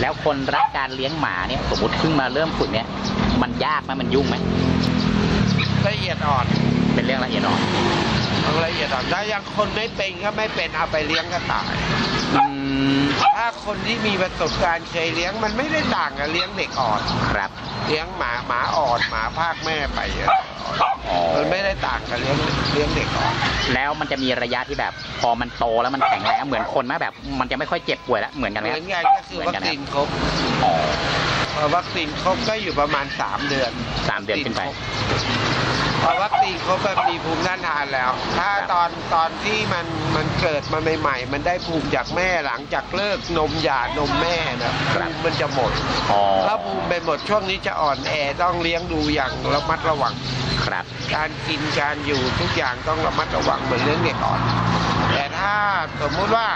แล้วคนรักการเลี้ยงหมาเนี่ยสมมติเพิ่งมาเริ่มฝึกเนี่ยมันยากไหมมันยุ่งไหมละเอียดอ่อนเป็นเรื่องละเอียดอ่อนต้องละเอียดอ่อนถ้ายังคนไม่เป็นก็ไม่เป็นเอาไปเลี้ยงก็ตายอืมถ้าคนที่มีประสบการณ์เคยเลี้ยงมันไม่ได้ต่างกับเลี้ยงเด็กอ่อนครับ เลี้ยงหมาหมาอ่อนหมาภาคแม่ไปอะอ๋อ มันไม่ได้ต่างกับเลี้ยงเลี้ยงเด็กอ่อนแล้วมันจะมีระยะที่แบบ พอมันโตแล้วมันแข็งแรงเหมือนคนไหมแบบ มันจะไม่ค่อยเจ็บป่วยแล้วเหมือนกันไหมเหคมืรัอบนกันก็คือวัคซีนครบอ๋อพอวัคซีนครบก็อยู่ประมาณ3เดือนสามเดือนขึ้นไปพอวัคซีนครบมันมีภูมิต้านทานแล้ว ถ้าครับตอนตอนที่มันมันเกิดมาใหม่ๆ มันได้ภูมิจากแม่หลังจากเลิกนมหย่านมแม่นะภูมิมันจะหมดอ๋อถ้าภูมิไปหมดช่วงนี้จะอ่อนแอต้องเลี้ยงดูอย่างระมัดระวัง ครับ การกินการอยู่ทุกอย่างต้องระมัดระวังเหมือนเลี้ยงเด็กอ่อน แต่ถ้าสมมุติว่า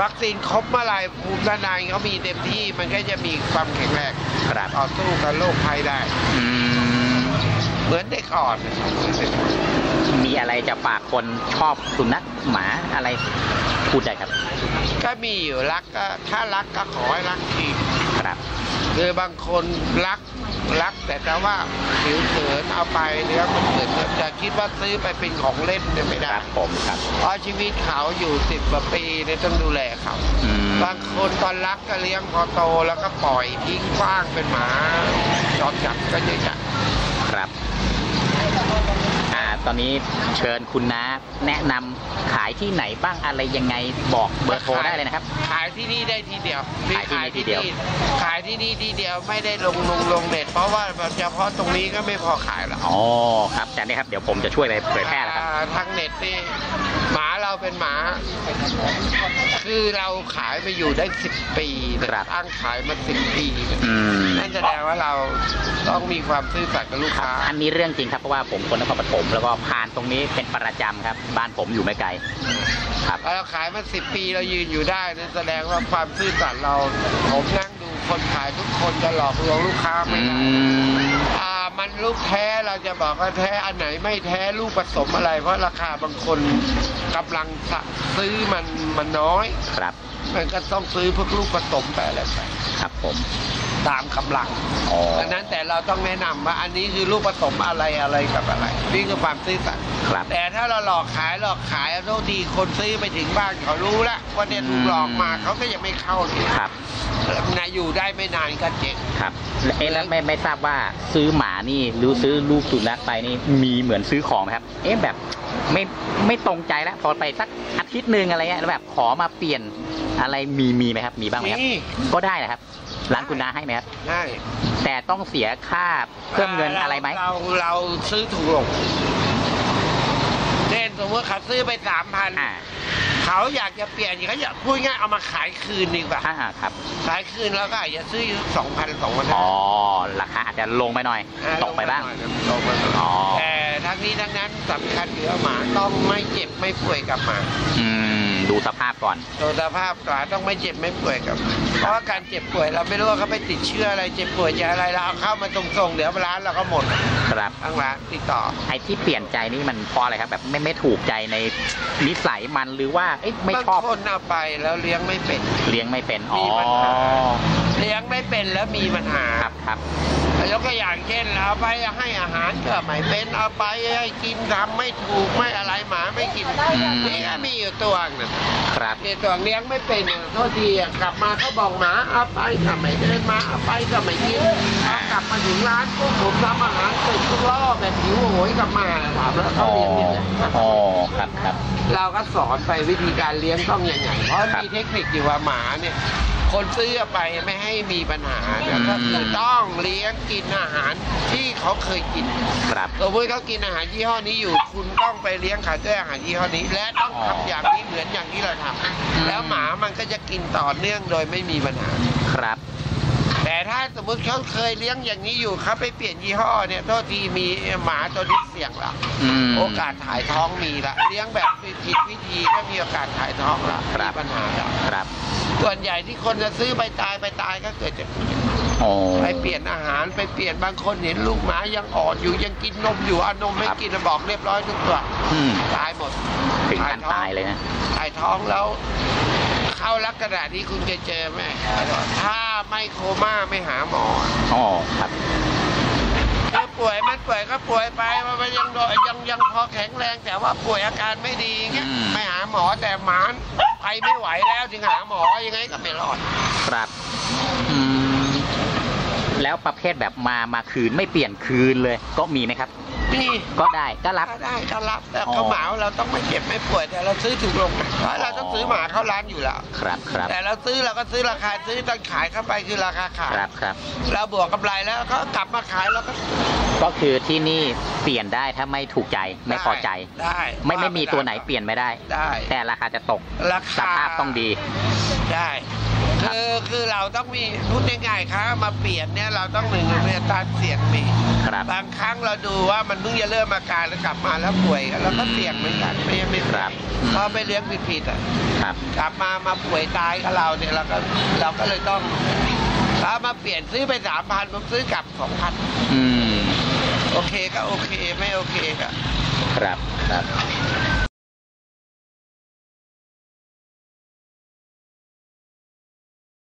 วัคซีนครบเมื่อไหรภูมิต้านทานเขามีเต็มที่มันก็จะมีความแข็งแรงครับต่อสู้กับโรคภัยได้ อืม เหมือนเด็กอ่อนมีอะไรจะฝากคนชอบสุนัขหมาอะไรพูดได้ครับ ก็มีอยู่รักก็ถ้ารักก็ขอให้รักทีครับคือบางคนรัก รัก แต่แต่ว่าผิวเผินเอาไปเลี้ยงมันเหมือนกับจะคิดว่าซื้อไปเป็นของเล่นเนี่ยไม่คได้รับผมครับเพราะชีวิตเขาอยู่สิบกว่าปีเนี่ยต้องดูแลเขาอืมบางคนตอนรักก็เลี้ยงพอโตแล้วก็ปล่อยทิ้งขว้างเป็นหมาจอดจัดก็เยอะจัดครับอ่า ตอนนี้เชิญคุณน้าแนะนำขายที่ไหนบ้างอะไรยังไงบอกเบอร์โทรได้เลยนะครับ ขายที่นี่ได้ทีเดียวขายที่นี่ทีเดียว ขายที่นี่ทีเดียวไม่ได้ลงลงลงเน็ตเพราะว่าเฉพาะตรงนี้ก็ไม่พอขายหรอกอ๋อครับแต่นี่ครับเดี๋ยวผมจะช่วยไปเผยแพร่แล้วครับ อ่าทางเน็ตนี่หมาเราเป็นหมา คือเราขายมาอยู่ได้สิบปีนะครับตั้งขายมาสิบปีเนี่ยอืม นั่นแสดงว่าเราต้องมีความซื่อสัตย์กับลูกครับค้า อันนี้เรื่องจริงครับเพราะว่าผมคนนครปฐมแล้วก็ผ่านตรงนี้เป็นประจำครับ บ้านผมอยู่ไม่ไกล ครับ เราขายมาสิบปีเรายืนอยู่ได้นั่นแสดงว่าความซื่อสัตย์เราผมนั่งดูคนขายทุกคนจะหลอกลวงลูกค้าไม่อืได้มอ่า มันลูกแท้เราจะบอกว่าแท้อันไหนไม่แท้ลูกผสมอะไร เพราะราคาบางคนกำลังซื้อมันมันน้อยครับมันก็ต้องซื้อพวกลูกผสมไปอะไรไปครับผม ตามกำลังอ๋อ ดังนั้นแต่เราต้องแนะนำว่าอันนี้คือลูกผสมอะไรอะไรกับอะไร นี่คือความซื่อสัตย์ครับ แต่ถ้าเราหลอกขายหลอกขายเอาโทษทีคนซื้อไปถึงบ้านเขารู้แล้วว่าเนี่ยถูกหลอกมาเขาก็ยังไม่เข้าเลยครับนะอยู่ได้ไม่นานก็เจ๊ง ครับแล้วเอ๊ะแล้วไม่ไม่ทราบว่าซื้อหมานี่หรือซื้อลูกสุนัขไปนี่มีเหมือนซื้อของไหมครับ เอ๊ะแบบไม่ไม่ตรงใจแล้วพอไปสักอาทิตย์หนึ่งอะไรเงี้ยแล้วแบบขอมาเปลี่ยนอะไรมีมีไหมครับ มีบ้างไหมครับ นี่ก็ได้นะครับ ร้านคุณนาให้ไหมครับใช่แต่ต้องเสียค่าเพิ่มเงินอะไรไหม เราเราซื้อถูกลงเช่นสมมติเขาซื้อไปสามพันอ่าเขาอยากจะเปลี่ยนเขาอยากพูดง่ายเอามาขายคืนดีกว่าอ่าครับ ขายคืนแล้วก็อาจจะซื้อสองพันสองพันอ๋อ ราคาอาจจะลงไปหน่อย ตกไปบ้างลงไปหน่อยอ๋อ แต่ทั้งนี้ทั้งนั้นสำคัญคือว่าหมาต้องไม่เจ็บไม่ป่วยกลับมา อืม ดูสภาพก่อนตัวสภาพหมาต้องไม่เจ็บไม่ป่วยกลับมาเพราะว่าการเจ็บป่วยเราไม่รู้ว่าเขาไปติดเชื้ออะไรเจ็บป่วยจากอะไรเราเอาเข้ามาตรงๆเดี๋ยวร้านเราก็หมดครับทั้งร้านติดต่อไอ้ที่เปลี่ยนใจนี่มันเพราะอะไรครับ แบบไม่ไม่ถูกใจในนิสัยมันหรือว่าเอ๊ะไม่บางชอบคนเอาไปแล้วเลี้ยงไม่เป็นเลี้ยงไม่เป็นอ๋อมีปัญหาเลี้ยงไม่เป็นแล้วมีปัญหาครับครับยกตัวอย่างเช่นเอาไปให้อาหารก็ไม่เป็นเอาไปให้กินทำไม่ถูกไม่อะไรหมาไม่กินอืมนี่ก็มีอยู่ตัวหนึงครับนี่ตัวเลี้ยงไม่เป็นเนี่ยโทษทีอะกลับมาเขาบอกหมาเอาไปก็ไม่เดินมาเอาไปก็ไม่กินเอากลับมาถึงร้านพวกผมทำอาหารเสร็จทุกรอบแบบหิวโหยกลับมาถามแล้วเขาเลี้ยงยังไงอ๋อครับครับเราก็สอนไปวิธีการเลี้ยงต้องยังไงเพราะครับมีเทคนิคอยู่ว่าหมาเนี่ย คนซื้อไปไม่ให้มีปัญหาเนี่ยอืมก็คือต้องเลี้ยงกินอาหารที่เขาเคยกินครับ สมมติเขากินอาหารยี่ห้อนี้อยู่ คุณต้องไปเลี้ยงเขาด้วยอาหารยี่ห้อนี้ และต้องทำอย่างนี้เหมือนอย่างที่เราทำแล้วหมามันก็จะกินต่อเนื่องโดยไม่มีปัญหาครับ แต่ถ้าสมมติเขาเคยเลี้ยงอย่างนี้อยู่เขาไปเปลี่ยนยี่ห้อเนี่ยโทษทีมีหมาตัวนี้เสี่ยงละอืมโอกาสถ่ายท้องมีละเลี้ยงแบบผิดวิธีก็มีโอกาสถ่ายท้องละครัมีบปัญหาละครับส่วนใหญ่ที่คนจะซื้อไปตายไปตายก็เกิดจากโอ้ ไปเปลี่ยนอาหารไปเปลี่ยนบางคนเห็นลูกหมายังอ่อนอยู่ยังกินนมอยู่เอานมไม่กินบอกเรียบร้อยทุกตัวอืมตายหมดถึงขั้นตายเลยนะ ถ่ายท้องแล้ว เข้าลักษณะนี้คุณจะเจอไหมถ้าไม่โคม่าไม่หาหมออ๋อครับคือป่วยมันป่วยก็ป่วยไปมันยังโดยังยังพอแข็งแรง แต่ว่าป่วยอาการไม่ดีเงี้ยอืมไม่หาหมอแต่หมานไปไม่ไหวแล้วจึงหาหมอยังไงก็ไม่รอดครับอืมแล้วประเภทแบบมามาคืนไม่เปลี่ยนคืนเลยก็มีไหมครับ นี่ก็ได้ก็รับก็ได้ก็รับแต่อ๋อเขาเหมาเราต้องไม่เจ็บไม่ป่วยแต่เราซื้อถูกลงนะเพราะเราต้องซื้อหมาเข้าร้านอยู่แล้วครับครับแต่เราซื้อเราก็ซื้อราคาซื้อตอนขายเข้าไปคือราคาขายครับครับเราบวกกำไรแล้วก็กลับมาขายแล้วก็ก็คือที่นี่เปลี่ยนได้ถ้าไม่ถูกใจไม่พอใจได้ไม่ไม่มีตัวไหนเปลี่ยนไม่ได้ได้แต่ราคาจะตกราคาสภาพต้องดีได้ คือคือเราต้องมีพูดง่ายๆครับมาเปลี่ยนเนี่ยเราต้องหนึ่งเรียนตารเสี่ยงมีครับบางครั้งเราดูว่ามันเพิ่งจะเริ่มอาการแล้วกลับมาแล้วป่วยเราก็เสี่ยงเหมือนกันไม่ไม่ครับเพราะไปเลี้ยงผิดๆอะครับกลับมามาป่วยตายกับเราเนี่ยเราก็เราก็เลยต้องถ้ามาเปลี่ยนซื้อไปสามพันผมซื้อกลับสองพันอืมโอเคก็โอเคไม่โอเคก็ครับครับ